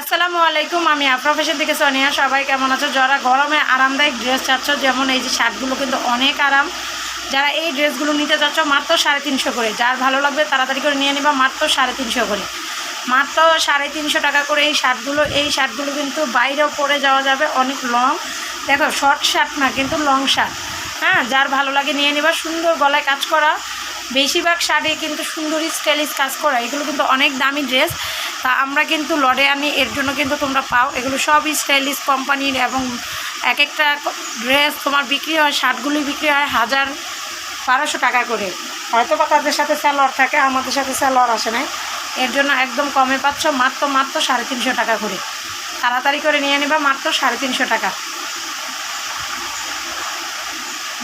আসসালামু আলাইকুম, আমি আফরা ফ্যাশন থেকে সোনিয়া। সবাই কেমন আছো? যারা গরমে আরামদায়ক ড্রেস চাচ্ছ, যেমন এই যে শার্টগুলো কিন্তু অনেক আরাম। যারা এই ড্রেসগুলো নিতে চাচ্ছ, মাত্র সাড়ে তিনশো করে। যার ভালো লাগবে তাড়াতাড়ি করে নিয়ে নিবা, মাত্র সাড়ে তিনশো করে। মাত্র সাড়ে তিনশো টাকা করে এই শার্টগুলো এই শার্টগুলো কিন্তু বাইরেও পরে যাওয়া যাবে, অনেক লং দেখো শর্ট শার্ট না, কিন্তু লং শার্ট হ্যাঁ যার ভালো লাগে নিয়ে নিবা, সুন্দর গলায় কাজ করা। বেশিরভাগ শাড়ি কিন্তু সুন্দর স্টাইলিশ কাজ করা, এগুলো কিন্তু অনেক দামি ড্রেস তা আমরা কিন্তু লড়ে আনি, এর জন্য কিন্তু তোমরা পাও। এগুলো সব স্টাইলিশ কোম্পানির এবং এক একটা ড্রেস তোমার বিক্রি হয় শার্টগুলি বিক্রি হয় হাজার বারোশো টাকা করে। হয়তো বা তাদের সাথে স্যালোয়ার থাকে, আমাদের সাথে স্যালোয়ার আসে নাই। এর জন্য একদম কমে পাচ্ছ মাত্র মাত্র সাড়ে তিনশো টাকা করে। তাড়াতাড়ি করে নিয়ে নেবা মাত্র সাড়ে তিনশো টাকা।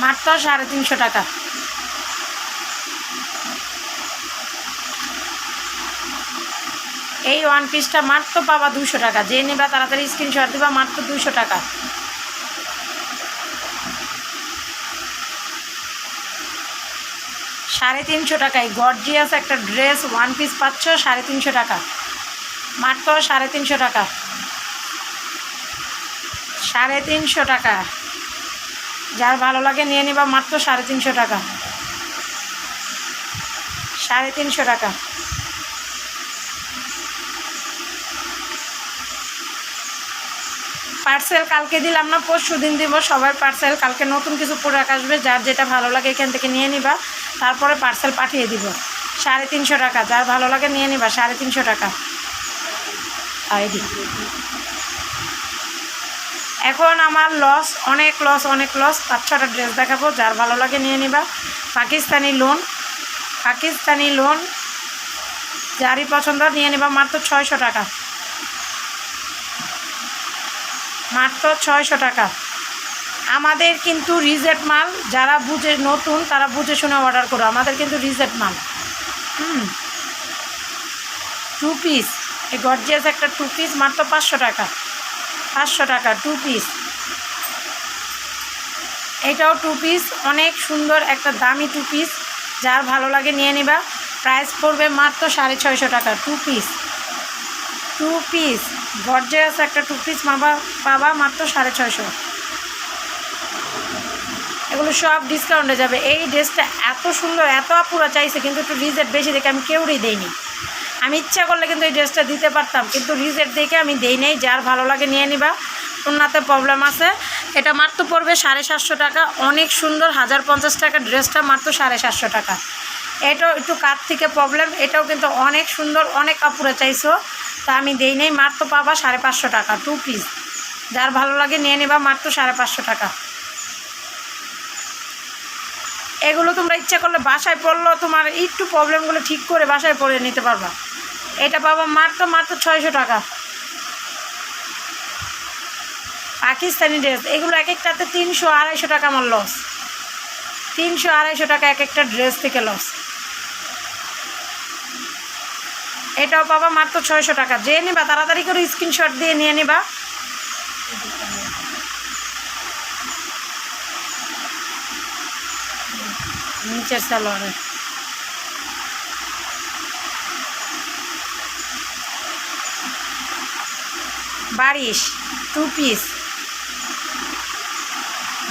মাত্র সাড়ে তিনশো টাকা। এই ওয়ান পিসটা মাত্র পাবা দুশো টাকা। যে নেবা তাড়াতাড়ি স্ক্রিনশট দিবা, মাত্র দুশো টাকা। সাড়ে তিনশো টাকায় গর্জিয়াস একটা ড্রেস ওয়ান পিস পাচ্ছ, সাড়ে তিনশো টাকা। মাত্র সাড়ে তিনশো টাকা। সাড়ে তিনশো টাকা। যার ভালো লাগে নিয়ে নিবা, মাত্র সাড়ে তিনশো টাকা। সাড়ে তিনশো টাকা। পার্সেল কালকে দিলাম না, পরশু দিন দিব সবার পার্সেল কালকে নতুন কিছু প্রোডাক্ট আসবে, যার যেটা ভালো লাগে এখান থেকে নিয়ে নিবা, তারপরে পার্সেল পাঠিয়ে দিব। সাড়ে তিনশো টাকা, যার ভালো লাগে নিয়ে নিবা, সাড়ে তিনশো টাকা। আইডি এখন আমার লস অনেক লস অনেক লস পাঁচ ছটা ড্রেস দেখাবো, যার ভালো লাগে নিয়ে নিবা। পাকিস্তানি লোন পাকিস্তানি লোন যারই পছন্দ নিয়ে নিবা, মাত্র ছয়শো টাকা। মাত্র ছয়শো টাকা। আমাদের কিন্তু রিজেট মাল, যারা বুঝে নতুন, তারা বুঝে শুনে অর্ডার করো। আমাদের কিন্তু রিজেট মাল। হুম। টু পিস এই গর্জিয়াস একটা টু পিস মাত্র পাঁচশো টাকা। পাঁচশো টাকা টু পিস এটাও টু পিস অনেক সুন্দর একটা দামি টু পিস যার ভালো লাগে নিয়ে নিবা। প্রাইস পড়বে মাত্র সাড়ে ছয়শো টাকা two piece two piece gorgeous একটা টু পিস মাবা পাবা মাত্র সাড়ে ছয়শো। এগুলো সব ডিসকাউন্টে যাবে। এই ড্রেসটা এত সুন্দর, এত আপুরা চাইছে, কিন্তু একটু রিজেট বেশি দেখে আমি কেউরই দেইনি। আমি ইচ্ছা করলে কিন্তু এই ড্রেসটা দিতে পারতাম, কিন্তু রিজেট দেখে আমি দেই নেই। যার ভালো লাগে নিয়ে নিবা। ওনাতে প্রবলেম আছে। এটা মাত্র পড়বে সাড়ে সাতশো টাকা। অনেক সুন্দর, হাজার পঞ্চাশ টাকা ড্রেসটা মাত্র সাড়ে সাতশো টাকা। এটাও একটু কাঠ থেকে প্রবলেম এটাও কিন্তু অনেক সুন্দর, অনেক কাপড়ে চাইছো। তা আমি দেই নেই মাত্র পাবা সাড়ে পাঁচশো টাকা টু পিস যার ভালো লাগে নিয়ে নেবা মাত্র সাড়ে পাঁচশো টাকা। এগুলো তোমরা ইচ্ছা করলে বাসায় পড়ল, তোমার একটু প্রবলেমগুলো ঠিক করে বাসায় পড়ে নিতে পারবা। এটা পাবা মাত্র মাত্র ছয়শো টাকা। পাকিস্তানি ড্রেস এগুলো এক একটাতে তিনশো আড়াইশো টাকা আমার লস তিনশো আড়াইশো টাকা এক একটা ড্রেস থেকে লস এটাও পাবা মাত্র ছয়শো টাকা। যে নিবা, তাড়াতাড়ি করে স্ক্রিনশট দিয়ে নিয়ে নিবা। নিচের সালোয়ারে। বারিশ টু পিস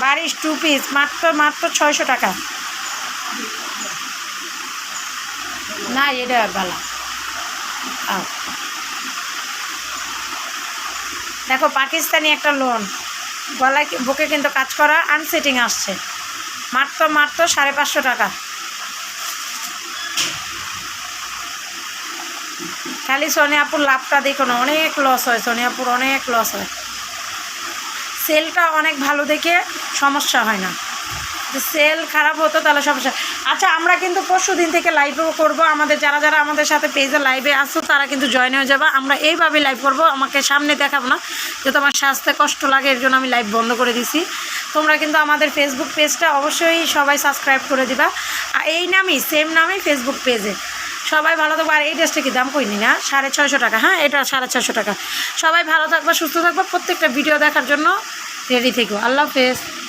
বারিশ টু পিস মাত্র মাত্র ছয়শো টাকা। না এটা ভালো। দেখো, পাকিস্তানি একটা লোন গলায় বুকে কিন্তু কাজ করা আনসেটিং আসছে। মাত্র মাত্র সাড়ে পাঁচশো টাকা। খালি সোনিয়াপুর লাভটা দেখো না, অনেক লস হয়, সোনিয়াপুর অনেক লস হয়। সেলটা অনেক ভালো দেখে সমস্যা হয় না। সেল খারাপ হতো তাহলে সমস্যা। আচ্ছা আমরা কিন্তু পরশু দিন থেকে লাইভও করব। আমাদের যারা যারা আমাদের সাথে পেজে লাইভে আসছো তারা কিন্তু জয়েন হয়ে যাবে। আমরা এইভাবে লাইভ করব। আমাকে সামনে দেখাবো না যেহেতু আমার স্বাস্থ্যে কষ্ট লাগে, এর জন্য আমি লাইভ বন্ধ করে দিছি। তোমরা কিন্তু আমাদের ফেসবুক পেজটা অবশ্যই সবাই সাবস্ক্রাইব করে দিবা। আর এই নামই সেম নামই ফেসবুক পেজে সবাই ভালো থাকবে আর এই ড্রেসটা কি দাম কইনি না? সাড়ে ছয়শো টাকা। হ্যাঁ এটা সাড়ে ছয়শো টাকা। সবাই ভালো থাকবে, সুস্থ থাকবে। প্রত্যেকটা ভিডিও দেখার জন্য রেডি থেকো। আল্লাহ হাফেজ।